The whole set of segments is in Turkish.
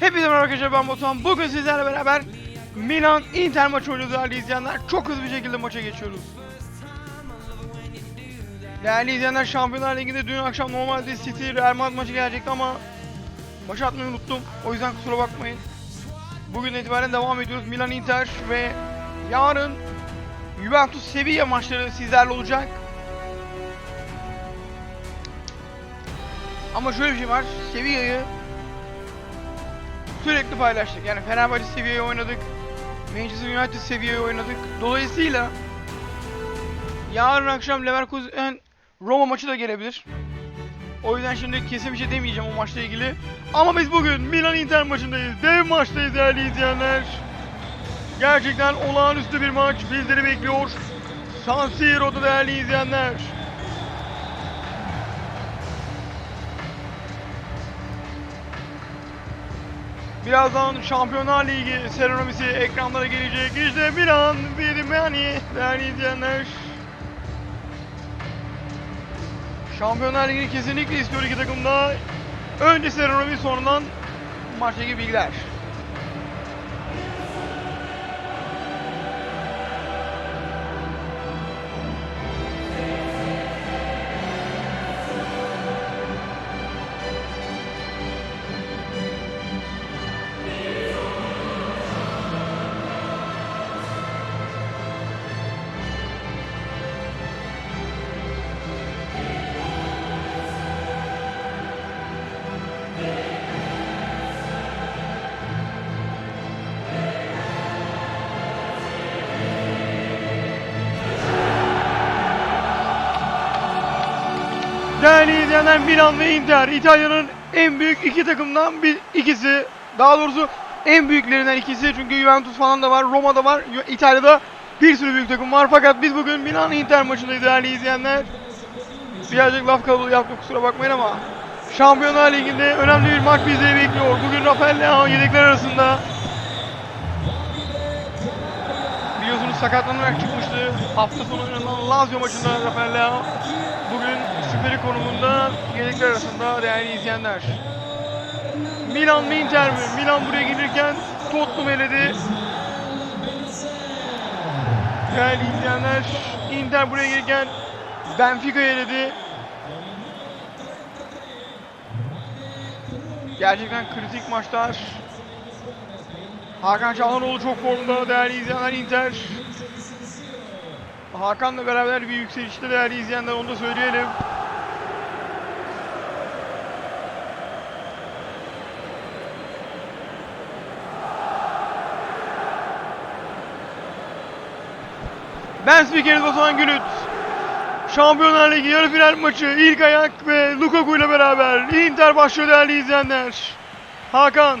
Hepinize merhaba arkadaşlar ben Batuhan. Bugün sizlerle beraber Milan Inter maçı oynuyoruz değerli izleyenler. Çok hızlı bir şekilde maça geçiyoruz. Değerli izleyenler Şampiyonlar Ligi'nde dün akşam normalde City Real Madrid maçı gelecekti ama maçı atmayı unuttum. O yüzden kusura bakmayın. Bugün itibaren devam ediyoruz. Milan Inter ve yarın Juventus Sevilla maçları sizlerle olacak. Ama şöyle bir şey var. Sevilla'yı sürekli paylaştık. Yani Fenerbahçe seviyeye oynadık. Manchester United seviyeye oynadık. Dolayısıyla yarın akşam Leverkusen Roma maçı da gelebilir. O yüzden şimdi kesin bir şey demeyeceğim o maçla ilgili. Ama biz bugün Milan Inter maçındayız. Dev maçtayız değerli izleyenler. Gerçekten olağanüstü bir maç bizleri bekliyor. San Siro'da değerli izleyenler. Birazdan Şampiyonlar Ligi serenomisi ekranlara gelecek. İşte Milan, Vidimani değerli izleyenler. Şampiyonlar Ligi'ni kesinlikle istiyor iki takım da. Önce serenomi sonradan maçtaki bilgiler. Değerli izleyenler Milan ve Inter İtalya'nın en büyük iki takımdan bir ikisi. Daha doğrusu en büyüklerinden ikisi çünkü Juventus falan da var, Roma'da var, Ju- İtalya'da bir sürü büyük takım var. Fakat biz bugün Milan Inter maçındayız değerli izleyenler. Birazcık laf kalabalığı yaptık kusura bakmayın ama Şampiyonlar Ligi'nde önemli bir maç bizleri bekliyor. Bugün Rafael Leao yedekler arasında. Biliyorsunuz sakatlanarak çıkmıştı. Hafta sonu oynanan Lazio maçında Rafael Leao. Şüpheli konumunda yedekler arasında değerli izleyenler. Milan mı Inter mi? Milan buraya gelirken Tottenham eledi. Değerli izleyenler Inter buraya gelirken Benfica eledi. Gerçekten kritik maçlar. Hakan Çalhanoğlu çok formda değerli izleyenler Inter. Hakan'la beraber bir yükselişte değerli izleyenler onu da söyleyelim. Ben spikeriz Batuhan Gülüt. Şampiyonlar Ligi yarı final maçı ilk ayak ve Lukaku ile beraber Inter başlıyor değerli izleyenler. Hakan,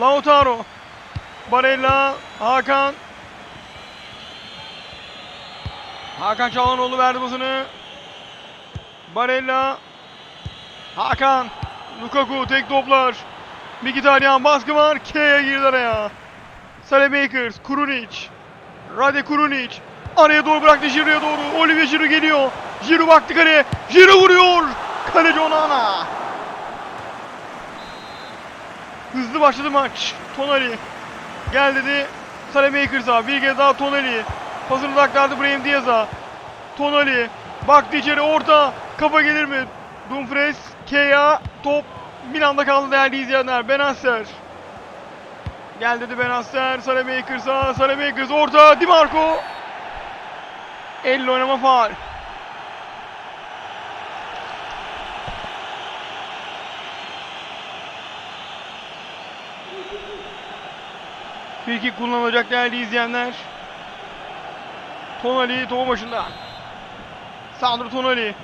Lautaro, Barella, Hakan, Hakan Çalhanoğlu verdi basını. Barella. Hakan. Lukaku tek toplar. Mkhitaryan baskı var. K'ye girdi araya. Sale Bakers. Kurunic. Rade Kurunic. Araya doğru bıraktı Giroud'a doğru. Olivier Giroud geliyor. Giroud baktı kaleye. Giroud vuruyor. Kaleci Onana. Hızlı başladı maç. Tonali. Gel dedi. Sale Bakers'a. Bir kez daha Tonali. Pasını da aktardı Brahim Diaz'a. Tonali. Baktı içeri orta. Kafa gelir mi? Dumfries. Kea. Top. Milan'da kaldı değerli izleyenler. Benasser. Gel dedi Benasser. Sale Bakers'a. Sale Bakers orta. Di Marco. Elle oynama faal. Free kullanılacak değerli izleyenler. Tonali topu başında. Sandro Tonali.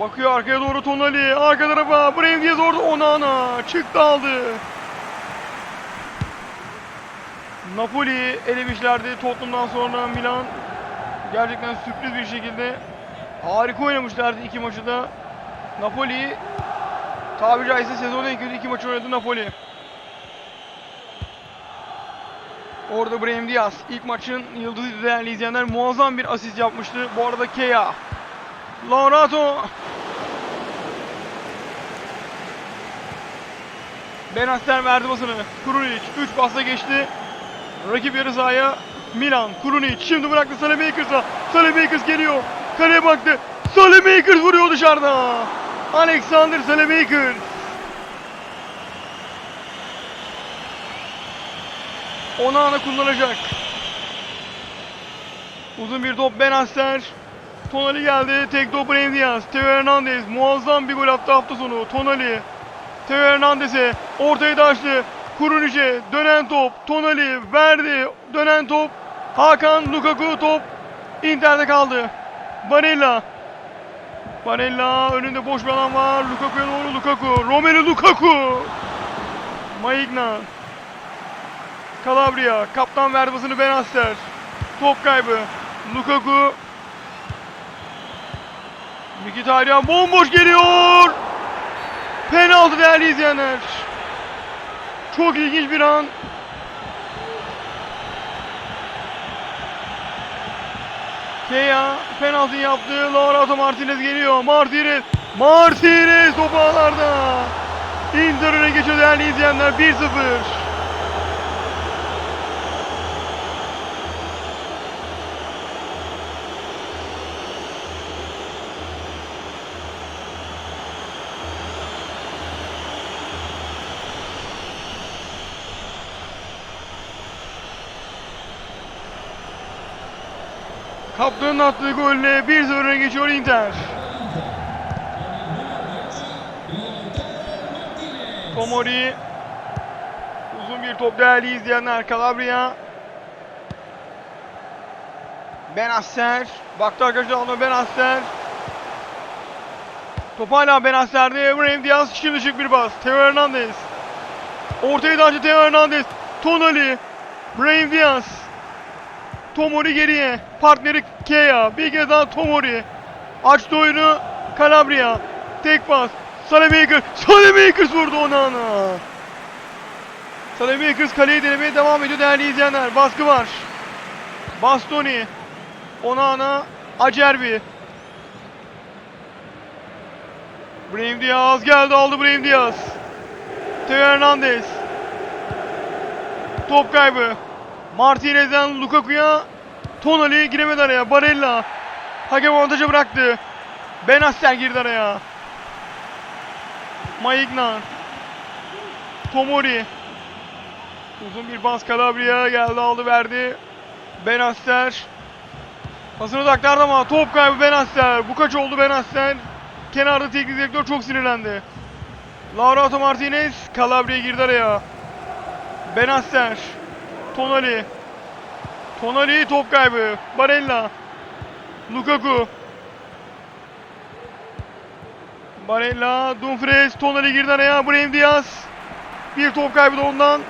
Bakıyor arkaya doğru Tonali. Arka tarafa. Brahim Diaz orada. Onana. Çıktı aldı. Napoli elemişlerdi. Tottenham'dan sonra Milan. Gerçekten sürpriz bir şekilde harika oynamışlardı iki maçı da. Napoli tabiri caizse sezonun en kötü iki maçı oynadı Napoli. Orada Brahim Diaz ilk maçın yıldızı değerli izleyenler muazzam bir asist yapmıştı. Bu arada Kea. Laurato. Benacer verdi basını. Kurunic 3 pasla geçti. Rakip yarı sahaya Milan. Kurunic şimdi bıraktı Salemakers'a. Salemakers geliyor. Kaleye baktı. Salemakers vuruyor dışarıda. Alexander Salemakers. Onana kullanacak. Uzun bir top Benacer. Tonali geldi. Tek top Brahim Diaz. Teo Hernandez muazzam bir gol attı hafta sonu. Tonali. Teo Hernandez'e ortayı da. Kurunic'e dönen top. Tonali verdi. Dönen top. Hakan Lukaku top. Inter'de kaldı. Barella. Barella önünde boş bir alan var. Lukaku'ya doğru Lukaku. Romelu Lukaku. Maignan. Calabria. Kaptan verdi basını Benacer. Top kaybı. Lukaku. Mkhitaryan bomboş geliyor. Penaltı değerli izleyenler. Çok ilginç bir an. Kea penaltı yaptı. Lautaro Martinez geliyor. Martinez. Martinez topu ağlarda. Inter öne geçiyor değerli izleyenler. 1-0. Kaptanın attığı golle 1-0 öne geçiyor Inter. Tomori uzun bir top değerli izleyenler Calabria. Benacer baktı arkadaşlar ona Benacer Top hala Benacer'de Brahim Diaz şimdi şık bir bas Teo Hernandez. Ortayı da Teo Hernandez. Tonali. Brahim Diaz Tomori geriye. Partneri Kea. Bir kez daha Tomori. Açtı oyunu. Calabria. Tek pas. Salemakers. Salemakers vurdu Onana. Salemakers kaleyi denemeye devam ediyor değerli izleyenler. Baskı var. Bastoni. Onana. Acerbi. Brahim Diaz geldi aldı Brahim Diaz. Teo Hernandez. Top kaybı. Martinez'den Lukaku'ya Tonali giremedi araya. Barella hakem avantajı bıraktı. Benacer girdi araya. Maignan Tomori Uzun bir pas Calabria geldi aldı verdi. Benacer Pasını taklardı ama top kaybı Benacer. Bu kaç oldu Benacer? Kenarda teknik direktör çok sinirlendi. Lautaro Martinez Calabria girdi araya. Benacer Tonali. Tonali top kaybı. Barella. Lukaku. Barella, Dumfries, Tonali girdi araya. Brahim Diaz. Bir top kaybı da ondan.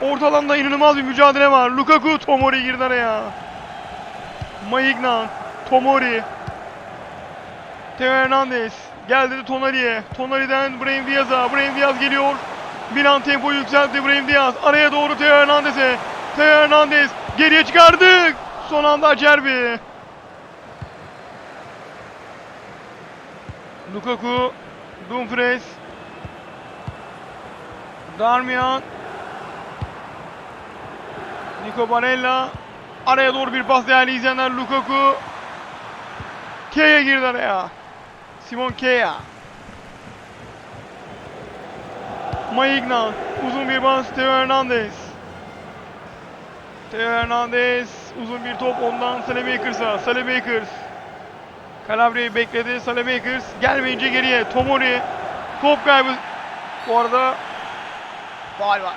Orta alanda inanılmaz bir mücadele var. Lukaku, Tomori girdi araya. Maignan, Tomori. Teo Hernandez. Geldi de Tonali'ye. Tonali'den Brahim Diaz'a. Brahim Diaz geliyor. Milan tempoyu yükseltti Brahim Diaz. Araya doğru Teo Hernandez'e. Teo Hernandez geriye çıkardık. Son anda Acerbi. Lukaku, Dumfries, Darmian, Nico Barella. Araya doğru bir pas değerli izleyenler Lukaku. Kea girdi araya. Simon Kea. Maignan. Uzun bir pas Teo Hernandez. Teo Hernandez. Uzun bir top ondan Salemakers'a. Salemakers. Calabria'yı bekledi. Salemakers gelmeyince geriye. Tomori. Top kaybı. Bu arada faal var.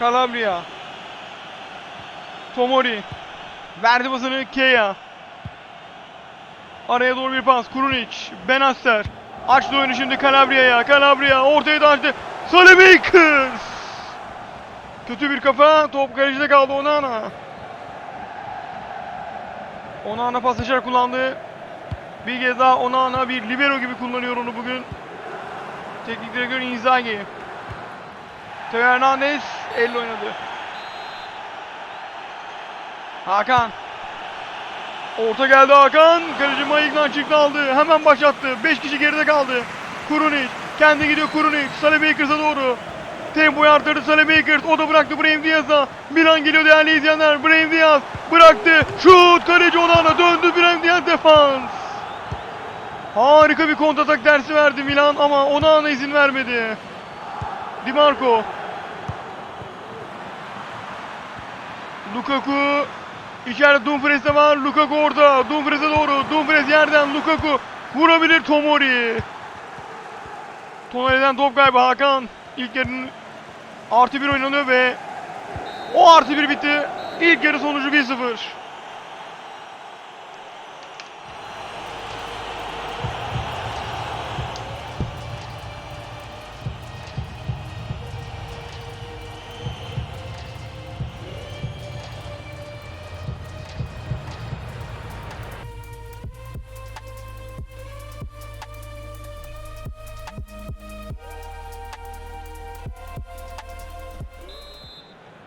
Calabria. Tomori. Verdi basını Kea. Araya doğru bir pas. Kurunic. Benacer. Açtı oyunu şimdi Calabria'ya. Calabria ortayı da açtı. Salemakers. Kötü bir kafa. Top kalecide kaldı Onana. Onana pas açarak kullandı. Bir kez daha Onana bir libero gibi kullanıyor onu bugün. Teknik direktör Inzaghi. Teo Hernandez elle oynadı. Hakan. Orta geldi Hakan. Kaleci Mayık'tan çıktı aldı. Hemen başlattı. 5 kişi geride kaldı. Kurunic. Kendi gidiyor Kurunic. Salih Bakers'a doğru. Tempoyu arttırdı Salih Bakers. O da bıraktı Brahim Diaz'a. Milan geliyor değerli izleyenler. Brahim Diaz bıraktı. Şut. Kaleci odağına döndü. Brahim Diaz defans. Harika bir kontratak dersi verdi Milan ama ona izin vermedi. Di Marco. Lukaku İçeride Dumfries de var. Lukaku orada. Dumfries'e doğru. Dumfries yerden. Lukaku vurabilir Tomori. Tonali'den top kaybı Hakan. İlk yarının artı bir oynanıyor ve o artı bir bitti. İlk yarı sonucu 1-0.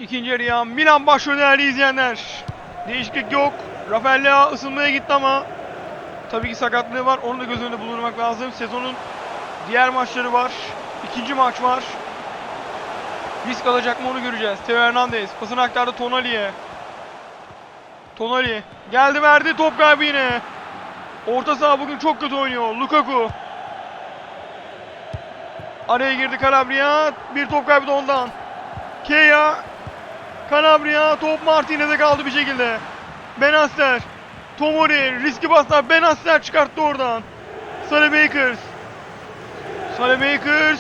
İkinci yarıya Milan başlıyor değerli izleyenler. Değişiklik yok. Rafael Leao ısınmaya gitti ama tabii ki sakatlığı var. Onu da göz önünde bulundurmak lazım. Sezonun diğer maçları var. İkinci maç var. Risk alacak mı onu göreceğiz. Teo Hernandez pasını aktardı Tonali'ye. Tonali geldi verdi top kaybı yine. Orta saha bugün çok kötü oynuyor. Lukaku. Araya girdi Calabria. Bir top kaybı da ondan. Kea Calabria top Martinez'e kaldı bir şekilde. Benaster. Tomori riski baslar. Benaster çıkarttı oradan. Salih Bakers. Salih Bakers.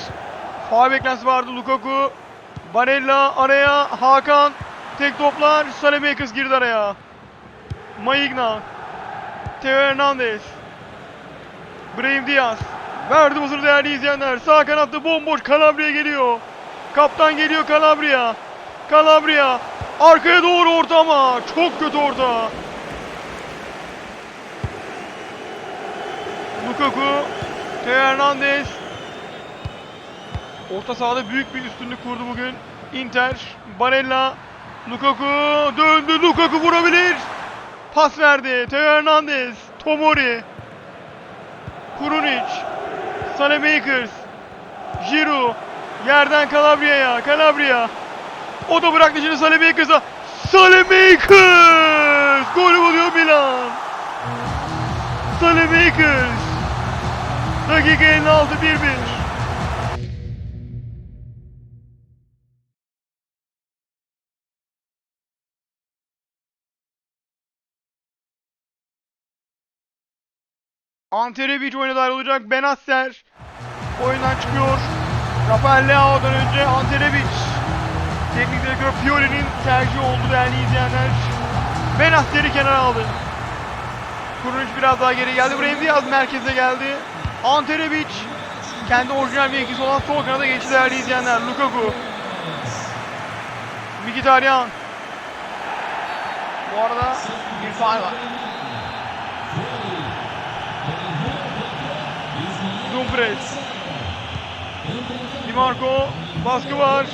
Faal beklentisi vardı Lukaku. Barella araya. Hakan. Tek toplar. Salih Bakers girdi araya. Maigna. Teo Hernandez. Brahim Diaz. Verdi sırada değerli izleyenler. Sağ kanatta bomboş Calabria geliyor. Kaptan geliyor Calabria. Calabria arkaya doğru orta ama çok kötü orta. Lukaku, Teo Hernandez. Orta sahada büyük bir üstünlük kurdu bugün. Inter, Barella, Lukaku döndü. Lukaku vurabilir. Pas verdi. Teo Hernandez, Tomori, Kurunic, Sane Bakers, Giroud, Yerden Calabria'ya. Calabria. O da bıraktı şimdi. Salih Bakers! Golü buluyor Milan. Salih Bakers. Dakika 56 1-1. Ante Rebic oyuna dahil olacak. Benasser oyundan çıkıyor. Rafael Leao'dan önce Ante Rebic. Teknik direktör Pioli'nin tercihi oldu değerli izleyenler. Benasser'i kenara aldı. Kuruluş biraz daha geri geldi. Brahim Diaz merkeze geldi. Ante Rebic kendi orijinal mevkisi olan sol kanada geçti değerli izleyenler. Lukaku. Mkhitaryan. Bu arada bir faal var. Dumfries. Di Marco baskı var.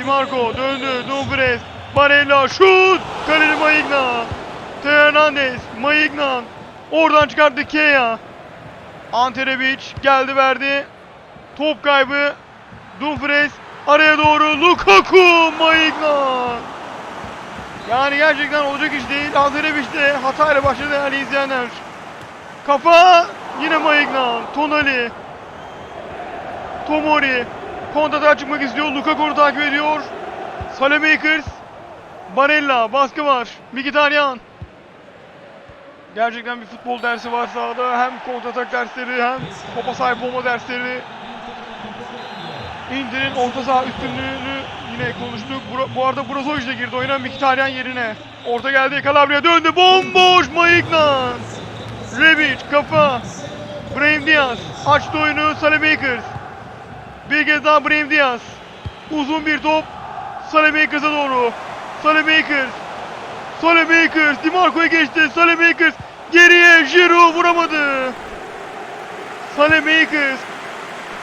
Di Marco döndü. Dumfries. Barella şut. Kaleci Maignan. Teo Hernandez. Maignan. Oradan çıkarttı Kea. Ante Rebic geldi verdi. Top kaybı. Dumfries araya doğru Lukaku Maignan. Yani gerçekten olacak iş değil. Ante Rebic de hatayla başladı değerli izleyenler. Kafa yine Maignan. Tonali. Tomori. Kontrata çıkmak istiyor. Lukaku onu takip ediyor. Saleh Bakers. Barella. Baskı var. Mkhitaryan. Gerçekten bir futbol dersi var sahada. Hem kontratak dersleri hem topa sahip olma dersleri. Inter'in orta saha üstünlüğünü yine konuştuk. Bura- bu arada Brozovic de girdi oyuna Mkhitaryan yerine. Orta geldi. Calabria döndü. Bomboş Maignan. Rebic kafa. Brahim Diaz açtı oyunu Saleh Bakers. Bir kez daha Brahim Diaz. Uzun bir top. Bakers'a doğru. Saleh Bakers. Saleh Bakers. Di Marco'ya geçti. Bakers. Geriye Giroud vuramadı. Bakers.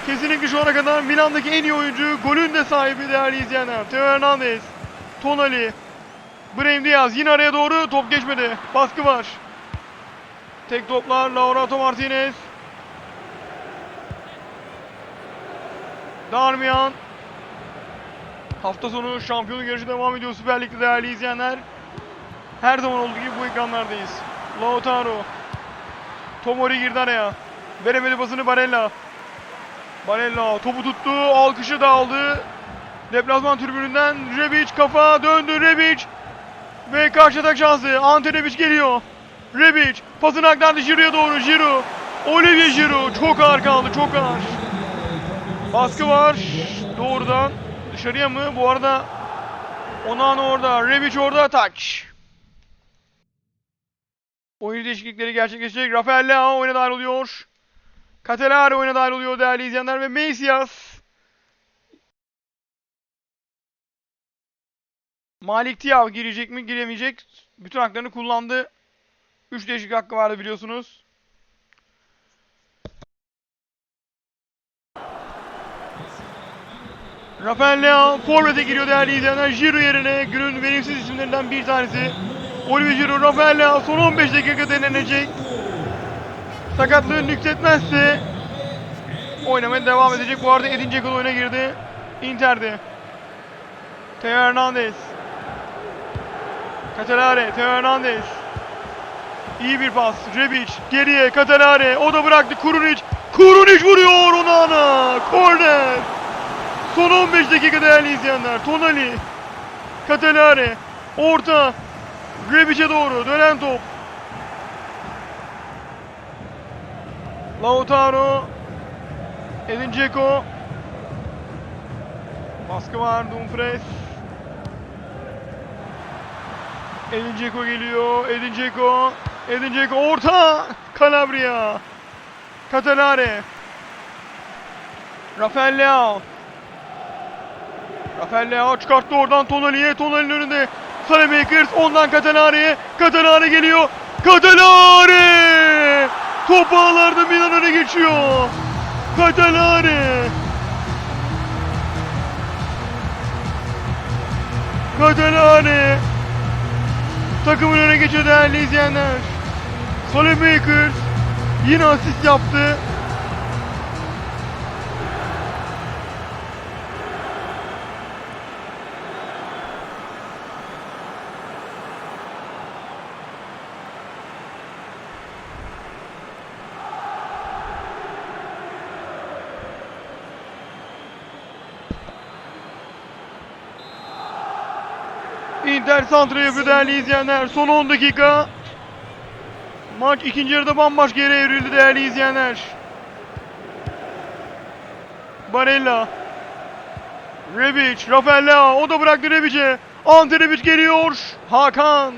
Kesinlikle şu ana kadar Milan'daki en iyi oyuncu. Golün de sahibi değerli izleyenler. Teo Hernandez. Tonali. Brahim Diaz yine araya doğru top geçmedi. Baskı var. Tek toplar Laurato Martinez. Darmian. Hafta sonu şampiyonluk yarışı devam ediyor Süper Lig'de değerli izleyenler. Her zaman olduğu gibi bu ekranlardayız. Lautaro. Tomori girdi araya. Veremedi basını Barella. Barella topu tuttu. Alkışı da aldı. Deplasman tribününden Rebic kafa döndü Rebic. Ve karşı atak şansı. Ante Rebic geliyor. Rebic pasını aktardı Giroud'a doğru Giroud. Olivier Giroud çok ağır kaldı çok ağır. Baskı var. Doğrudan dışarıya mı? Bu arada Onan orada. Rebic orada. Taç. Oyuncu değişiklikleri gerçekleşecek. Rafael Leao oyuna dahil oluyor. Catelare oyuna dahil oluyor değerli izleyenler ve Mesias. Malik Tiav girecek mi giremeyecek. Bütün haklarını kullandı. 3 değişik hakkı vardı biliyorsunuz. Rafael Leao forvete giriyor değerli izleyenler. Giroud yerine günün verimsiz isimlerinden bir tanesi. Olivier Giroud, Rafael Leao son 15 dakika denenecek. Sakatlığı nüksetmezse oynamaya devam edecek. Bu arada Edin Dzeko oyuna girdi. Inter'de. Teo Hernandez. Catalare, Teo Hernandez. İyi bir pas. Rebic geriye Catalare. O da bıraktı Kurunic. Kurunic vuruyor Onana. Korner. Son 15 dakika değerli izleyenler. Tonali. Catalare. Orta. Rebic'e doğru dönen top. Lautaro. Edin Dzeko. Baskı var Dumfries. Edin Dzeko geliyor. Edin Dzeko. Edin Dzeko orta. Calabria. Catalare. Rafael Leao. Rafael Leao çıkarttı oradan Tonali'ye. Tonali'nin önünde. Sanemakers ondan Catalare'ye. Catalare geliyor. Catalare! Top ağlarda Milan öne geçiyor. Catalare! Catalare! Takımın öne geçiyor değerli izleyenler. Sanemakers yine asist yaptı. Inter santra yapıyor değerli izleyenler. Son 10 dakika. Maç ikinci yarıda bambaşka yere evrildi değerli izleyenler. Barella. Rebic, Rafael Leao. O da bıraktı Rebic'e. Ante Rebic geliyor. Hakan.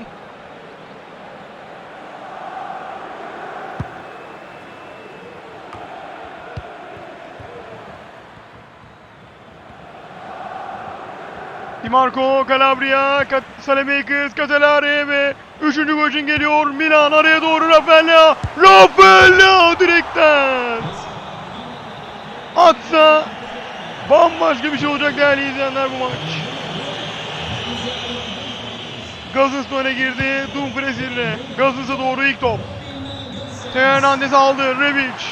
Dimarco, Calabria, Kat Sanemakers, Catalare ve üçüncü gol için geliyor. Milan araya doğru Rafael Leao. Rafael Leao direkten. Atsa bambaşka bir şey olacak değerli izleyenler bu maç. Gazız öne girdi. Dumfries yerine. Gazız'a doğru ilk top. Hernandez aldı. Rebic.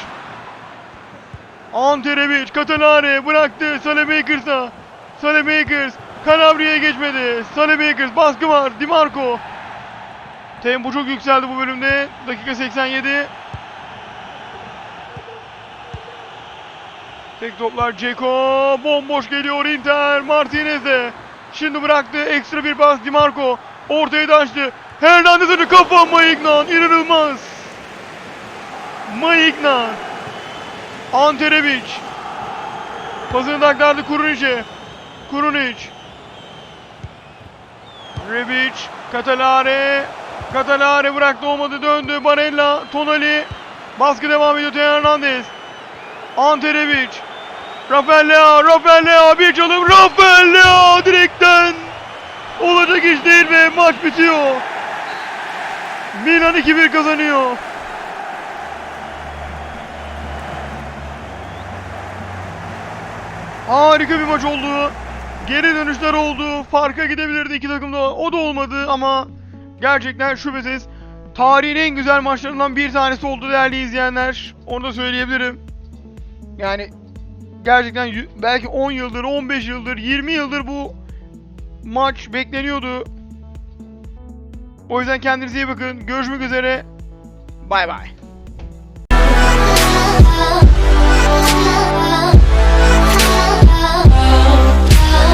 Ante Rebic. Catalare bıraktı. Salemakers'a. Salemakers. Calabria'ya geçmedi. Salemakers baskı var. Dimarco. Tempo çok yükseldi bu bölümde. Dakika 87. Tek toplar Ceko. Bomboş geliyor Inter. Martinez'de. Şimdi bıraktı. Ekstra bir pas Dimarco. Ortaya da açtı. Hernandez'e kafa Maignan. İnanılmaz. Maignan. Ante Rebic. Pasını taklardı Kurunic'e. Kurunic. Rebic. Catalare. Catalare bıraktı olmadı döndü. Barella. Tonali. Baskı devam ediyor Teo Hernandez. Ante Rebic. Rafael Leao. Rafael Leao. Bir çalım. Rafael Leao direkten. Olacak iş değil ve maç bitiyor. Milan 2-1 kazanıyor. Harika bir maç oldu. Geri dönüşler oldu. Farka gidebilirdi iki takım da. O da olmadı ama gerçekten şüphesiz tarihin en güzel maçlarından bir tanesi oldu değerli izleyenler. Onu da söyleyebilirim. Yani gerçekten belki 10 yıldır, 15 yıldır, 20 yıldır bu maç bekleniyordu. O yüzden kendinize iyi bakın. Görüşmek üzere. Bay bay.